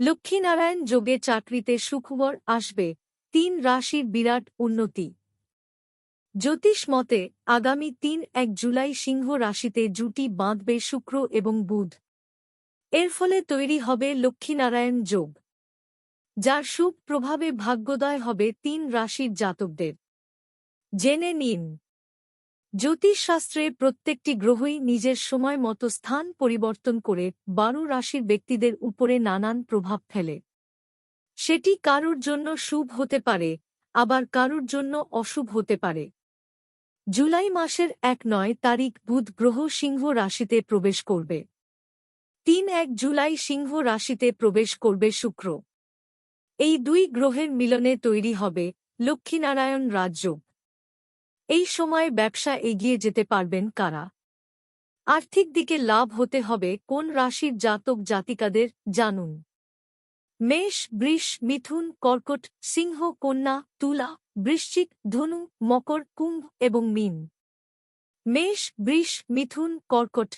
লক্ষ্মীনারায়ণ যোগে চাকরিতে সুখবর আসবে। তিন রাশির বিরাট উন্নতি। জ্যোতিষ মতে, আগামী তিন এক জুলাই সিংহ রাশিতে জুটি বাঁধবে শুক্র এবং বুধ। এর ফলে তৈরি হবে লক্ষ্মীনারায়ণ যোগ। যার শুভ প্রভাবে ভাগ্যোদয় হবে তিন রাশির জাতকদের। জেনে নিন। জ্যোতিষশাস্ত্রে প্রত্যেকটি গ্রহই নিজের সময় মতো স্থান পরিবর্তন করে বারো রাশির ব্যক্তিদের উপরে নানান প্রভাব ফেলে। সেটি কারুর জন্য শুভ হতে পারে, আবার কারুর জন্য অশুভ হতে পারে। জুলাই মাসের এক নয় তারিখ বুধ গ্রহ সিংহ রাশিতে প্রবেশ করবে। তিন এক জুলাই সিংহ রাশিতে প্রবেশ করবে শুক্র। এই দুই গ্রহের মিলনে তৈরি হবে লক্ষ্মীনারায়ণ রাজযোগ। এই সময় ব্যবসা এগিয়ে যেতে পারবেন কারা? আর্থিক দিকে লাভ হতে হবে কোন রাশির জাতক জাতিকাদের জানুন। মেষ, বৃষ, মিথুন, কর্কট, সিংহ, কন্যা, তুলা, বৃশ্চিক, ধনু, মকর, কুম্ভ এবং মিন। মেষ, বৃষ, মিথুন, কর্কট।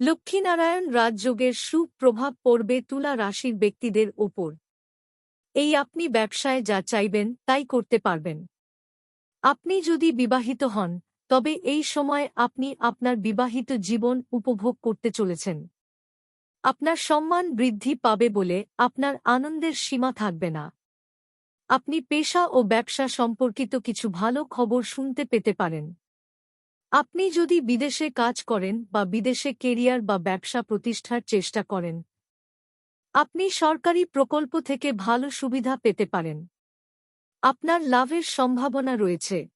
লক্ষ্মীনারায়ণ রাজযোগের সুপ্রভাব পড়বে তুলা রাশির ব্যক্তিদের ওপর। এই আপনি ব্যবসায় যা চাইবেন তাই করতে পারবেন। আপনি যদি বিবাহিত হন, তবে এই সময় আপনি আপনার বিবাহিত জীবন উপভোগ করতে চলেছেন। আপনার সম্মান বৃদ্ধি পাবে বলে আপনার আনন্দের সীমা থাকবে না। আপনি পেশা ও ব্যবসা সম্পর্কিত কিছু ভালো খবর শুনতে পেতে পারেন। আপনি যদি বিদেশে কাজ করেন বা বিদেশে কেরিয়ার বা ব্যবসা প্রতিষ্ঠার চেষ্টা করেন, আপনি সরকারি প্রকল্প থেকে ভালো সুবিধা পেতে পারেন। আপনার লাভের সম্ভাবনা রয়েছে।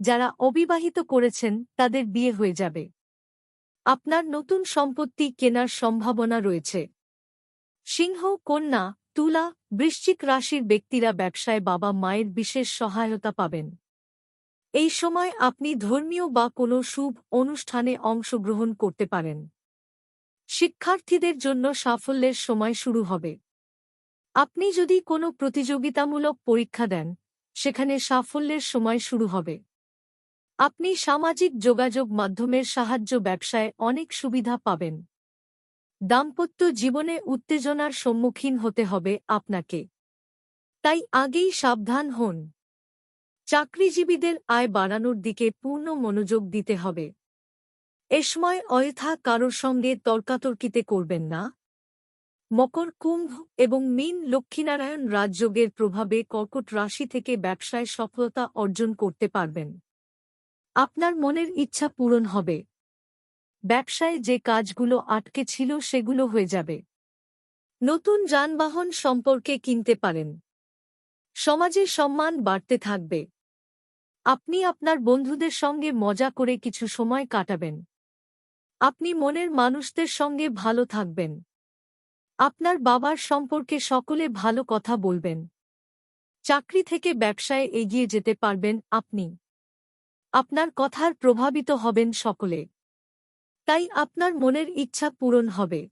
যারা অবিবাহিত করেছেন, তাদের বিয়ে হয়ে যাবে। আপনার নতুন সম্পত্তি কেনার সম্ভাবনা রয়েছে। সিংহ, কন্যা, তুলা, বৃশ্চিক রাশির ব্যক্তিরা ব্যবসায় বাবা মায়ের বিশেষ সহায়তা পাবেন। এই সময় আপনি ধর্মীয় বা কোনো শুভ অনুষ্ঠানে অংশগ্রহণ করতে পারেন। শিক্ষার্থীদের জন্য সাফল্যের সময় শুরু হবে। আপনি যদি কোনো প্রতিযোগিতামূলক পরীক্ষা দেন, সেখানে সাফল্যের সময় শুরু হবে। আপনি সামাজিক যোগাযোগ মাধ্যমের সাহায্য ব্যবসায় অনেক সুবিধা পাবেন। দাম্পত্য জীবনে উত্তেজনার সম্মুখীন হতে হবে আপনাকে। তাই আগেই সাবধান হন। চাকরিজীবীদের আয় বাড়ানোর দিকে পূর্ণ মনোযোগ দিতে হবে। এ সময় অযথা কারোর সঙ্গে তর্কাতর্কিতে করবেন না। মকর কুম্ভ এবং মিন লক্ষ্মীনারায়ণ রাজযোগের প্রভাবে কর্কট রাশি থেকে ব্যবসায় সফলতা অর্জন করতে পারবেন। আপনার মনের ইচ্ছা পূরণ হবে। ব্যবসায় যে কাজগুলো আটকে ছিল সেগুলো হয়ে যাবে। নতুন যানবাহন সম্পর্কে কিনতে পারেন। সমাজে সম্মান বাড়তে থাকবে। আপনি আপনার বন্ধুদের সঙ্গে মজা করে কিছু সময় কাটাবেন। আপনি মনের মানুষদের সঙ্গে ভালো থাকবেন। আপনার বাবার সম্পর্কে সকলে ভালো কথা বলবেন। চাকরি থেকে ব্যবসায় এগিয়ে যেতে পারবেন আপনি। আপনার কথার প্রভাবিত হবেন সকলে। তাই আপনার মনের ইচ্ছা পূরণ হবে।